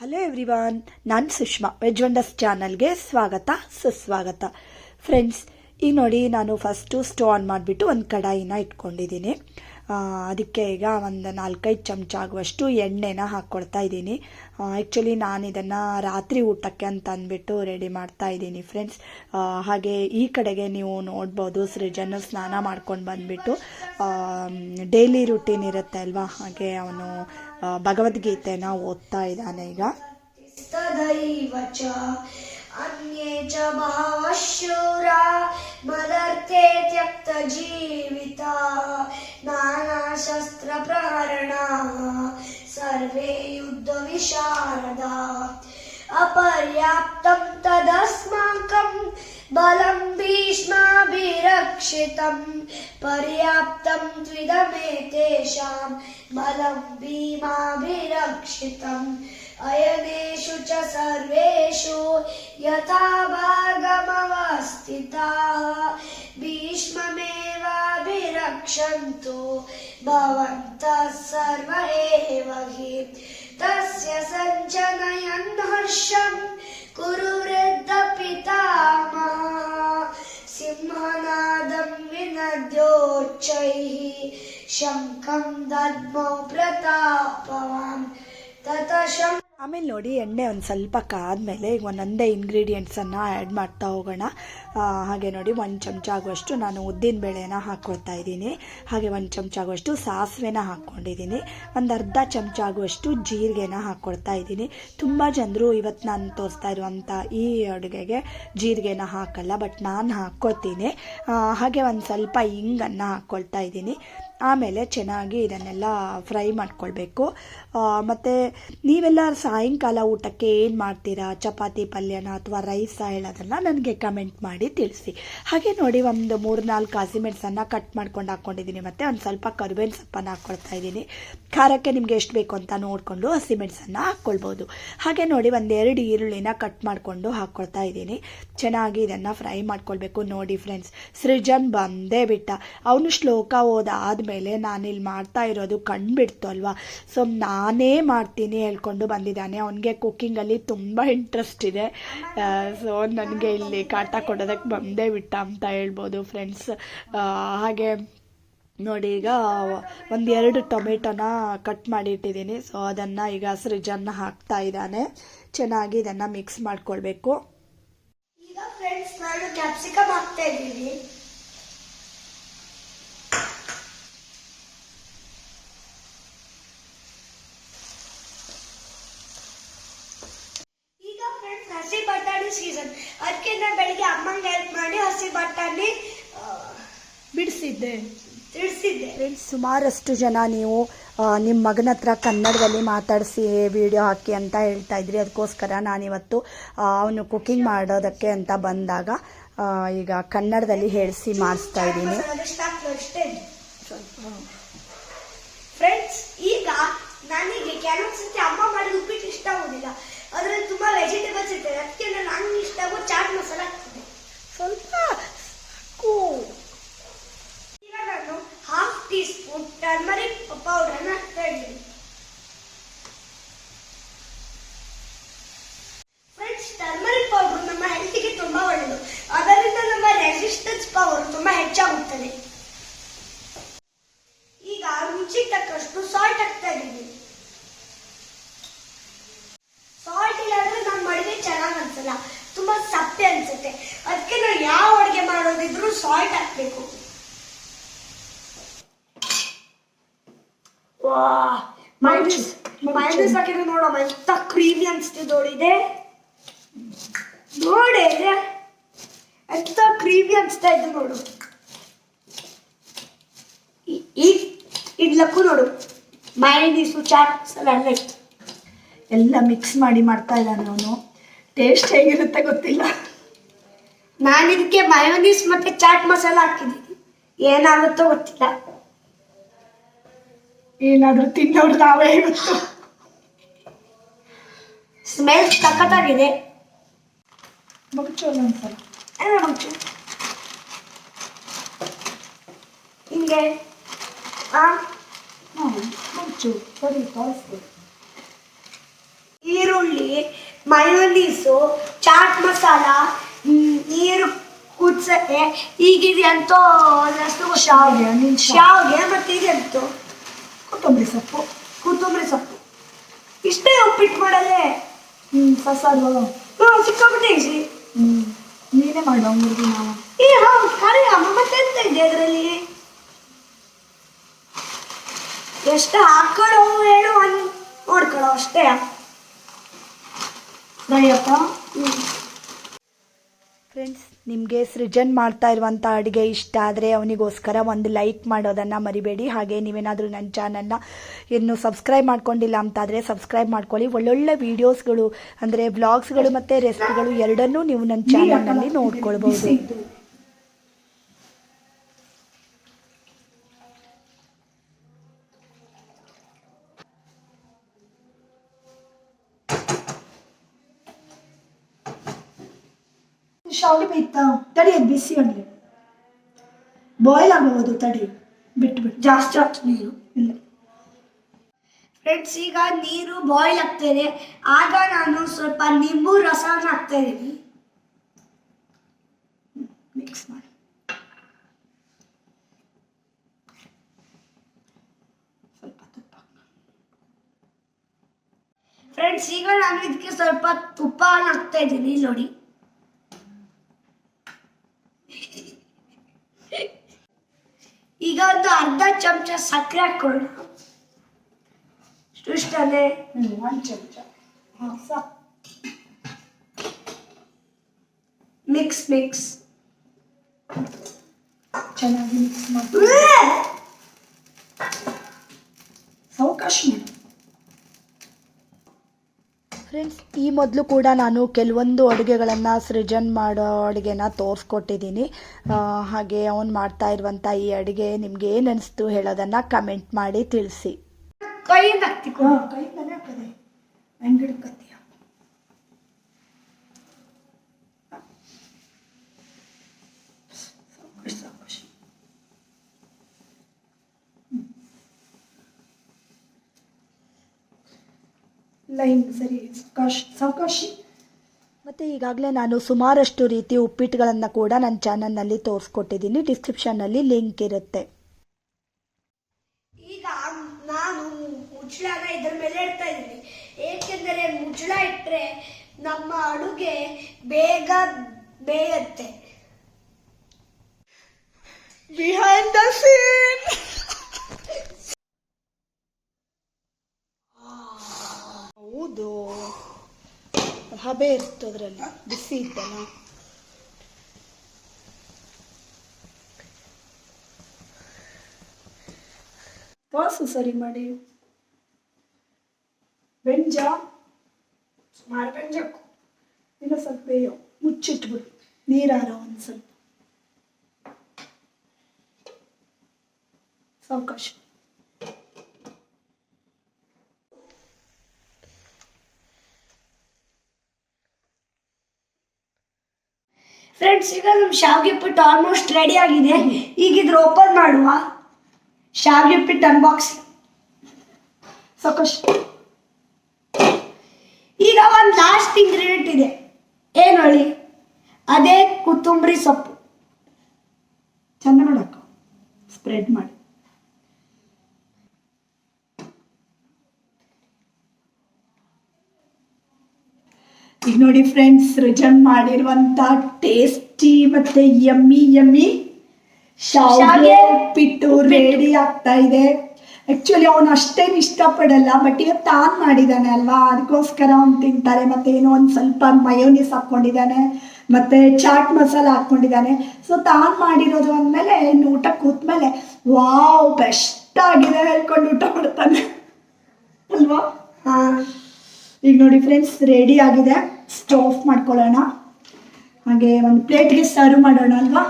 Hello everyone ನಾನು Sushma veg wonders ಚಾನಲ್ಗೆ ಸ್ವಾಗತ, ಸುಸ್ವಾಗತ. ಫ್ರೆಂಡ್ಸ್ ಈಗ ನೋಡಿ ನಾನು ಫಸ್ಟು ಸ್ಟೋ ಆನ್ ಮಾಡಿಬಿಟ್ಟು ಒಂದು ಕಡಾಯಿನ ಇಟ್ಕೊಂಡಿದ್ದೀನಿ. ಅದಕ್ಕೆ ಈಗ ಒಂದು ನಾಲ್ಕೈದು ಚಮಚ ಆಗುವಷ್ಟು ಎಣ್ಣೆನ ಹಾಕ್ಕೊಳ್ತಾ ಇದ್ದೀನಿ. ಆ್ಯಕ್ಚುಲಿ ನಾನು ಇದನ್ನು ರಾತ್ರಿ ಊಟಕ್ಕೆ ಅಂತ ಅಂದ್ಬಿಟ್ಟು ರೆಡಿ ಮಾಡ್ತಾ ಇದ್ದೀನಿ ಫ್ರೆಂಡ್ಸ್ ಹಾಗೆ ಈ ಕಡೆಗೆ ನೀವು ನೋಡ್ಬೋದು ಸೃಜನ ಸ್ನಾನ ಮಾಡ್ಕೊಂಡು ಬಂದುಬಿಟ್ಟು ಡೈಲಿ ರುಟೀನ್ ಇರುತ್ತೆ ಅಲ್ವಾ? ಹಾಗೆ ಅವನು ಭಗವದ್ಗೀತೆನ ಓದ್ತಾ ಇದ್ದಾನೆ ಈಗ. ಅನ್ಯೇ ಚ ಬಹವಶೂರ ಮದರ್ತೆ ತ್ಯಕ್ತ ಜೀವಿತ. त्यक्तजीविताः सर्वे युद्धविशारदा। अपर्याप्तं तदस्माकं बलं भीष्माभिरक्षितं पर्याप्तं त्विदमेतेषां बलं भीमाभिरक्षितम्। अयनेषु च सर्वेषु यथा भागमवस्थिताः भीष्ममेवाभिरक्षन्तु भवन्तः सर्व एव हि तस्य सञ्जनयन् हर्षं कुरु वृद्धपितामहः सिंहनादं विनद्योच्चैः। शङ्खं दद्मौ प्रतापवान्। ततः शङ् ಆಮೇಲೆ ನೋಡಿ ಎಣ್ಣೆ ಒಂದು ಸ್ವಲ್ಪ ಕಾದ್ಮೇಲೆ ಈಗ ಒಂದೊಂದೇ ಇಂಗ್ರೀಡಿಯೆಂಟ್ಸನ್ನು ಆ್ಯಡ್ ಮಾಡ್ತಾ ಹೋಗೋಣ. ಹಾಗೆ ನೋಡಿ ಒಂದು ಚಮಚ ಆಗುವಷ್ಟು ನಾನು ಉದ್ದಿನ ಬೇಳೆನ ಹಾಕ್ಕೊಳ್ತಾ ಇದ್ದೀನಿ. ಹಾಗೆ ಒಂದು ಚಮಚ ಆಗುವಷ್ಟು ಸಾಸಿವೆನ ಹಾಕ್ಕೊಂಡಿದ್ದೀನಿ ಒಂದು ಅರ್ಧ ಚಮಚ ಆಗುವಷ್ಟು ಜೀರಿಗೆನ ಹಾಕ್ಕೊಳ್ತಾ ಇದ್ದೀನಿ. ತುಂಬ ಜನರು ಇವತ್ತು ನಾನು ತೋರಿಸ್ತಾ ಇರುವಂಥ ಈ ಅಡುಗೆಗೆ ಜೀರಿಗೆನ ಹಾಕಲ್ಲ, ಬಟ್ ನಾನು ಹಾಕ್ಕೊಳ್ತೀನಿ ಹಾಗೆ ಒಂದು ಸ್ವಲ್ಪ ಹಿಂಗನ್ನು ಹಾಕ್ಕೊಳ್ತಾ ಇದ್ದೀನಿ. ಆಮೇಲೆ ಚೆನ್ನಾಗಿ ಇದನ್ನೆಲ್ಲ ಫ್ರೈ ಮಾಡ್ಕೊಳ್ಬೇಕು. ಮತ್ತು ನೀವೆಲ್ಲ ಸಾಯಂಕಾಲ ಊಟಕ್ಕೆ ಏನು ಮಾಡ್ತೀರಾ? ಚಪಾತಿ, ಪಲ್ಯನ ಅಥವಾ ರೈಸ ಹೇಳೋದನ್ನು ನನಗೆ ಕಮೆಂಟ್ ಮಾಡಿ ತಿಳಿಸಿ. ಹಾಗೆ ನೋಡಿ ಒಂದು ಮೂರು ನಾಲ್ಕು ಹಸಿಮೆಣಸನ್ನು ಕಟ್ ಮಾಡ್ಕೊಂಡು ಹಾಕ್ಕೊಂಡಿದ್ದೀನಿ. ಮತ್ತು ಒಂದು ಸ್ವಲ್ಪ ಕರಿಬೇವಿನ ಸೊಪ್ಪನ್ನು ಹಾಕ್ಕೊಳ್ತಾ ಇದ್ದೀನಿ. ಖಾರಕ್ಕೆ ನಿಮಗೆ ಎಷ್ಟು ಬೇಕು ಅಂತ ನೋಡಿಕೊಂಡು ಹಸಿಮೆಣಸನ್ನು ಹಾಕ್ಕೊಳ್ಬೋದು ಹಾಗೆ ನೋಡಿ ಒಂದೆರಡು ಈರುಳ್ಳಿನ ಕಟ್ ಮಾಡಿಕೊಂಡು ಹಾಕ್ಕೊಳ್ತಾ ಇದ್ದೀನಿ. ಚೆನ್ನಾಗಿ ಇದನ್ನು ಫ್ರೈ ಮಾಡ್ಕೊಳ್ಬೇಕು. ನೋಡಿ ಫ್ರೆಂಡ್ಸ್ ಸೃಜನ್ ಬಂದೇ ಬಿಟ್ಟ. ಅವನು ಶ್ಲೋಕ ಓದಾದ್ಮೇಲೆ ನಾನಿಲ್ಲಿ ಮಾಡ್ತಾ ಇರೋದು ಕಂಡುಬಿಡ್ತು ಅಲ್ವಾ? ಸೊ ನಾನೇ ಮಾಡ್ತೀನಿ ಹೇಳ್ಕೊಂಡು ಬಂದಿದ್ದಾನೆ. ಅವನಿಗೆ ಕುಕ್ಕಿಂಗಲ್ಲಿ ತುಂಬ ಇಂಟ್ರೆಸ್ಟ್ ಇದೆ. ಸೊ ನನಗೆ ಇಲ್ಲಿ ಕಾಟ ಕೊಡೋದಕ್ಕೆ ಬಂದೇ ಬಿಟ್ಟ ಅಂತ ಹೇಳ್ಬೋದು ಫ್ರೆಂಡ್ಸ್ ಹಾಗೆ ನೋಡಿ, ಈಗ ಒಂದೆರಡು ಟೊಮೆಟೊನ ಕಟ್ ಮಾಡಿ ಇಟ್ಟಿದ್ದೀನಿ ಸೊ ಅದನ್ನು ಈಗ ಸೃಜನ್ನ ಹಾಕ್ತಾ ಇದ್ದಾನೆ. ಚೆನ್ನಾಗಿ ಇದನ್ನು ಮಿಕ್ಸ್ ಮಾಡ್ಕೊಳ್ಬೇಕು. ಈಗ ಫ್ರೆಂಡ್ಸ್ ನಾನು ಕ್ಯಾಪ್ಸಿಕಮ್ ಹಾಕ್ತಾ ಇದ್ದೀನಿ ಈಗ ಫ್ರೆಂಡ್ಸ್ ಬಟಾಣಿ ಸೀಸನ್ ಅದಕ್ಕೆ ನಾನು ಬೆಳಿಗ್ಗೆ ಅಮ್ಮಂಗೆ ಹೆಲ್ಪ್ ಮಾಡಿ ಹಸಿ ಬಟಾಣಿ ಬಿಡಿಸಿದ್ದೆ. ತಿಳಿಸಿದ್ದೆ ಫ್ರೆಂಡ್ಸ್ ಸುಮಾರಷ್ಟು ಜನ ನೀವು ನಿಮ್ಮ ಮಗನ ಹತ್ರ ಕನ್ನಡದಲ್ಲಿ ಮಾತಾಡಿಸಿ ವಿಡಿಯೋ ಹಾಕಿ ಅಂತ ಹೇಳ್ತಾ ಇದ್ರಿ. ಅದಕ್ಕೋಸ್ಕರ ನಾನಿವತ್ತು ಅವನು ಕುಕಿಂಗ್ ಮಾಡೋದಕ್ಕೆ ಅಂತ ಬಂದಾಗ ಈಗ ಕನ್ನಡದಲ್ಲಿ ಹೇಳಿಸಿ ಮಾಡಿಸ್ತಾ ಇದ್ದೀನಿ. ಫ್ರೆಂಡ್ಸ್ ಈಗ ನನಗೆ ಕೆಲವೊಂದ್ಸತಿ ಅಮ್ಮ ಮಾಡಿದ ಉಪ್ಪಿಟ್ಟು ಇಷ್ಟ ಆಗೋದಿಲ್ಲ. ಅದ್ರಲ್ಲಿ ತುಂಬಾ ವೆಜಿಟೇಬಲ್ಸ್ ಇರ್ತದೆ ಅದಕ್ಕೆ ನಾನು ನಂಗೆ ಇಷ್ಟ ಆಗೋ ಚಾಟ್ ಮಸಾಲ ಹಾಕ್ತಿದ್ದೆ ಸ್ವಲ್ಪ. ಈಗ ನಾನು half teaspoon turmeric powder ಹಾಕ್ತಾ ಇದ್ದೀನಿ. ಟರ್ಮರಿಕ್ ಪೌಡರ್ ನಮ್ಮ ಹೆಲ್ತಿಗೆ ತುಂಬಾ ಒಳ್ಳೆಯದು ಅದರಿಂದ ನಮ್ಮ ರೆಸಿಸ್ಟೆನ್ಸ್ ಪವರ್ ತುಂಬಾ ಹೆಚ್ಚಾಗುತ್ತದೆ ಈಗ ರುಚಿಗೆ ತಕ್ಕಷ್ಟು ಸಾಲ್ಟ್ ಹಾಕ್ತಾ ಇದ್ದೀನಿ ಸಾಲ್ಟ್ ಇಲ್ಲಾಂದ್ರೆ ನಮ್ಮ ಅಡುಗೆ ಚೆನ್ನಾಗಿ ಅನ್ಸಲ್ಲ ತುಂಬಾ ಸಪ್ಪೆ ಅನ್ಸುತ್ತೆ ಅದಕ್ಕೆ ನಾವು ಯಾವ ಅಡುಗೆ ಮಾಡೋದಿದ್ರು ಸಾಲ್ಟ್ ಹಾಕ್ಬೇಕು ವಾ ಮೈನಸ್ ಮೈನಸ್ ಹಾಕಿದ್ರೆ ನೋಡಮ್ಮ, ಎಂತ ಕ್ರೀಮಿ ಅನ್ಸ್ತಿದೆ ನೋಡಿದೆ ನೋಡಿ ಎಂತ ಕ್ರೀಮಿ ಅನ್ಸ್ತಾ ಇದ್ದು ನೋಡು. ಈ- ಈ, ಇಡ್ಲಕ್ಕೂ ನೋಡು. ಮೈನೀಸು ಚಾಟ್ಸ್ ಎಲ್ಲ ಇತ್ತು ಎಲ್ಲ ಮಿಕ್ಸ್ ಮಾಡಿ ಮಾಡ್ತಾ ಇದ್ದಾನೆ ಅವನು. ಟೇಸ್ಟ್ ಹೇಗಿರುತ್ತೆ ಗೊತ್ತಿಲ್ಲ. ನಾನು ಇದಕ್ಕೆ ಮಯೋನೀಸ್ ಮತ್ತೆ ಚಾಟ್ ಮಸಾಲ ಹಾಕಿದ್ದೀನಿ. ಏನಾಗುತ್ತೋ ಗೊತ್ತಿಲ್ಲ. ಏನಾದರೂ ತಿನ್ನೋರು ನಾವೇ ಇವತ್ತು. ಸ್ಮೆಲ್ ಸಖತ್ತಾಗಿದೆ. ಬಗ್ಚು ಒಂದ್ಸಲ ಏನೋ ಮುಂಚೆ ಹಿಂಗೆ ಮಗಚು ಸರಿ ಕಳಿಸ್ಬೇಕು ಈರುಳ್ಳಿ ಮಯೋನೀಸು ಚಾಟ್ ಮಸಾಲ ನೀರು ಕುದ್ಸಕ್ಕೆ ಈಗಿದೆ ಅಂತೂ ಶಾವಿಗೆ ಶಾವ್ಗೆ, ಮತ್ತೆ ಇದೆಂತು. ಕೊತ್ತಂಬರಿ ಸೊಪ್ಪು ಕೊತ್ತಂಬರಿ ಸೊಪ್ಪು. ಇಷ್ಟೇ ಉಪ್ಪಿಟ್ಟು ಮಾಡಲ್ಲೇ? ಹ್ಞೂ ಸಸಾರು ಹ್ಞೂ ಸಿಕ್ಕಾಪಟ್ಟೆ ಈಸಿ. ಹ್ಞೂ ನೀನೇ ಮಾಡೋ ಅಂಗಡಿ ನಾವು. ಏ, ಹೌದು, ಕರೆ, ಅಮ್ಮ ಮತ್ತೆ ಎಂತ ಇದೆ ಅದರಲ್ಲಿ? ಎಷ್ಟು ಹಾಕೊಳ್ಳೋ ಹೇಳು ಅನ್ ನೋಡ್ಕೊಳ್ಳೋ ಅಷ್ಟೇ. ದಯಪ್ಪ ಹ್ಮ್. ಫ್ರೆಂಡ್ಸ್ ನಿಮಗೆ ಸೃಜನ್ ಮಾಡ್ತಾ ಇರುವಂಥ ಅಡುಗೆ ಇಷ್ಟ ಆದರೆ ಅವನಿಗೋಸ್ಕರ ಒಂದು ಲೈಕ್ ಮಾಡೋದನ್ನು ಮರಿಬೇಡಿ. ಹಾಗೆ ನೀವೇನಾದರೂ ನನ್ನ ಚಾನಲ್ನ ಇನ್ನು ಸಬ್ಸ್ಕ್ರೈಬ್ ಮಾಡ್ಕೊಂಡಿಲ್ಲ ಅಂತಾದರೆ ಸಬ್ಸ್ಕ್ರೈಬ್ ಮಾಡ್ಕೊಳ್ಳಿ. ಒಳ್ಳೊಳ್ಳೆ ವೀಡಿಯೋಸ್ಗಳು ಅಂದರೆ ಬ್ಲಾಗ್ಸ್ಗಳು ಮತ್ತು ರೆಸಿಪಿಗಳು ಎರಡನ್ನೂ ನೀವು ನನ್ನ ಚಾನಲ್ನಲ್ಲಿ ನೋಡ್ಕೊಳ್ಬೋದು ಶಾವಿಗೆ ಬೇಯ್ತಾ ತಡಿ ಅದು ಬಿಸಿ ಆಗಲಿ ಬಾಯ್ಲ್ ಆಗಬಹುದು ತಡಿ. ಬಿಟ್ಟು ಬಿಟ್ಟು ಜಾಸ್ತಿ ಆಗ್ತದೆ ನೀರು. ಇಲ್ಲ. ಫ್ರೆಂಡ್ಸ್ ಈಗ ನೀರು ಬಾಯ್ಲ್ ಆಗ್ತಾ ಆಗ ನಾನು ಸ್ವಲ್ಪ ನಿಂಬು ರಸನ ಹಾಕ್ತಾ ಇದ್ದೀನಿ. ಮಿಕ್ಸ್ ಮಾಡಿ. ಫ್ರೆಂಡ್ಸ್ ಈಗ ನಾನು ಇದಕ್ಕೆ ಸ್ವಲ್ಪ ತುಪ್ಪ ಹಾಕ್ತಾ ಇದ್ದೀನಿ ನೋಡಿ ಈಗ ಒಂದು ಅರ್ಧ ಚಮಚ ಸಕ್ಕರೆ ಹಾಕೊಳ್ಳೋಣ ಇಷ್ಟು ಇಷ್ಟನೇ ಹ್ಞೂ ಒಂದು ಚಮಚ ಹಾಂ ಸಾಕು ಮಿಕ್ಸ್ ಮಿಕ್ಸ್ ಚೆನ್ನಾಗಿ ಮಿಕ್ಸ್ ಮಾಡಿ ಅವಕಾಶ ಮಾಡಿ ಫ್ರೆಂಡ್ಸ್ ಈ ಮೊದಲು ಕೂಡ ನಾನು ಕೆಲವೊಂದು ಅಡುಗೆಗಳನ್ನು ಸೃಜನ್ ಮಾಡೋ ಅಡುಗೆನ ತೋರಿಸ್ಕೊಟ್ಟಿದ್ದೀನಿ. ಹಾಗೆ ಅವನು ಮಾಡ್ತಾ ಇರುವಂಥ ಈ ಅಡುಗೆ ನಿಮ್ಗೆ ಏನು ಅನಿಸ್ತು ಹೇಳೋದನ್ನು ಕಮೆಂಟ್ ಮಾಡಿ ತಿಳಿಸಿ. ಕೈಯಿಂದ ಕೈಯಿಂದನೇ ಹಾಕದೆ ಲೈನ್ ಸರಿ ಸಾವಕಾಶ ಸಾವಕಾಶಿ. ಮತ್ತು ಈಗಾಗಲೇ ನಾನು ಸುಮಾರಷ್ಟು ರೀತಿ ಉಪ್ಪಿಟ್ಟುಗಳನ್ನು ಕೂಡ ನನ್ನ ಚಾನಲ್ನಲ್ಲಿ ತೋರಿಸ್ಕೊಟ್ಟಿದ್ದೀನಿ. ಡಿಸ್ಕ್ರಿಪ್ಷನ್ನಲ್ಲಿ ಲಿಂಕ್ ಇರುತ್ತೆ. ಈಗ ನಾನು ಮುಚ್ಚಳನ ಇದ್ರ ಮೇಲೆ ಇಡ್ತಾ ಇದ್ದೀನಿ. ಏಕೆಂದರೆ ಮುಚ್ಚಳ ಇಟ್ಟರೆ ನಮ್ಮ ಅಡುಗೆ ಬೇಗ ಬೇಯುತ್ತೆ. ಬಿಹೈಂಡ್ ದ ಸೀನ್ ಹೌದು. ಹಬೆ ಇತ್ತು ಅದರಲ್ಲಿ, ಬಿಸಿ ಇತ್ತಲ್ಲ. ವಾಸು ಸರಿ ಮಾಡಿ. ಬೆಂಜ, ಸುಮಾರು ಬೆಂಜಕ್ಕು. ಇಲ್ಲ ಸ್ವಲ್ಪ ಬೇಯೋ, ಮುಚ್ಚಿಟ್ಬಿಡು, ನೀರಾರ ಒಂದು ಸ್ವಲ್ಪ. ಸಾವಕಾಶ. ಫ್ರೆಂಡ್ಸ್ ಈಗ ನಮ್ಮ ಶಾವಿಗೆ ಪಿಟ್ಟು ಆಲ್ಮೋಸ್ಟ್ ರೆಡಿ ಆಗಿದೆ. ಈಗ ಇದ್ರ ಓಪನ್ ಮಾಡುವ. ಶಾವಿಗೆ ಪಿಟ್ಟು ಅನ್ಬಾಕ್ಸ್ ಸಾವಕಾಶ ಈಗ ಒಂದು ಲಾಸ್ಟ್ ಇಂಗ್ರೀಡಿಯೆಂಟ್ ಇದೆ. ಏನು ಹೇಳಿ? ಅದೇ ಕೊತ್ತಂಬರಿ ಸೊಪ್ಪು. ಚೆಂದ ನೋಡಕ್ಕ ಸ್ಪ್ರೆಡ್ ಮಾಡಿ. ಈಗ ನೋಡಿ ಫ್ರೆಂಡ್ಸ್ ರಿಜನ್ ಮಾಡಿರುವಂತ ಟೇಸ್ಟಿ ಮತ್ತೆ ಯಮ್ಮಿ ಯಮ್ಮಿ ಶಾವಿಗೆ ಉಪ್ಪಿಟ್ಟು ರೆಡಿ ಆಗ್ತಾ ಇದೆ. ಆಕ್ಚುಲಿ ಅವನು ಅಷ್ಟೇನು ಇಷ್ಟಪಡಲ್ಲ ಬಟ್ ಇವತ್ತು ತಾನು ಮಾಡಿದ್ದಾನೆ ಅಲ್ವಾ? ಅದಕ್ಕೋಸ್ಕರ ಅವ್ನು ತಿಂತಾರೆ ಮತ್ತೆ ಏನೋ ಒಂದು ಸ್ವಲ್ಪ ಮಯೋನೀಸ್ ಹಾಕ್ಕೊಂಡಿದ್ದಾನೆ ಮತ್ತೆ ಚಾಟ್ ಮಸಾಲ ಹಾಕ್ಕೊಂಡಿದ್ದಾನೆ ಸೊ ತಾನು ಮಾಡಿರೋದು ಅಂದಮೇಲೆ ಇನ್ನು ಊಟ ಕೂತ್ಮೇಲೆ ವಾವ್ ಬೆಸ್ಟ್ ಆಗಿದೆ ಹೇಳ್ಕೊಂಡು ಊಟ ಮಾಡ್ತಾನೆ. ಅಲ್ವಾ? ಈಗ ನೋಡಿ ಫ್ರೆಂಡ್ಸ್ ರೆಡಿ ಆಗಿದೆ. ಸ್ಟವ್ ಮಾಡ್ಕೊಳ್ಳೋಣ. ಹಾಗೆ ಒಂದು ಪ್ಲೇಟ್ಗೆ ಸರ್ವ್ ಮಾಡೋಣ ಅಲ್ವಾ?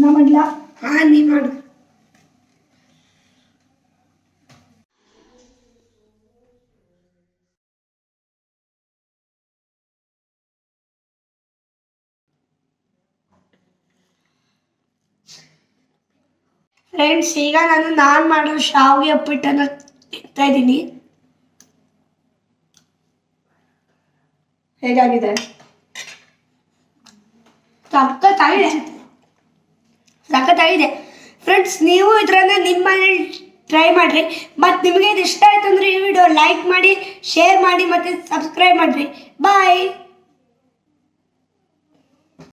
ನಾ ಮಾಡ್ಲಾ? ಹಾಂ ನೀ ಮಾಡು. ಫ್ರೆಂಡ್ಸ್ ಈಗ ನಾನು ನಾನು ಮಾಡೋ ಶಾವಿಗೆ ಉಪ್ಪಿಟ್ಟನ್ನು ಇಡ್ತಾ ಇದ್ದೀನಿ. ಹೇಗಾಗಿದೆ? ಸಖತ್ತಾಗಿದೆ ಸಖತ್ತಾಗಿದೆ ಫ್ರೆಂಡ್ಸ್ ನೀವು ಇದರನ್ನ ನಿಮ್ಮ ಟ್ರೈ ಮಾಡಿರಿ. ಮತ್ತು ನಿಮಗೆ ಇದು ಇಷ್ಟ ಆಯ್ತು ಅಂದರೆ ಈ ವಿಡಿಯೋ ಲೈಕ್ ಮಾಡಿ ಶೇರ್ ಮಾಡಿ ಮತ್ತು ಸಬ್ಸ್ಕ್ರೈಬ್ ಮಾಡಿರಿ. ಬಾಯ್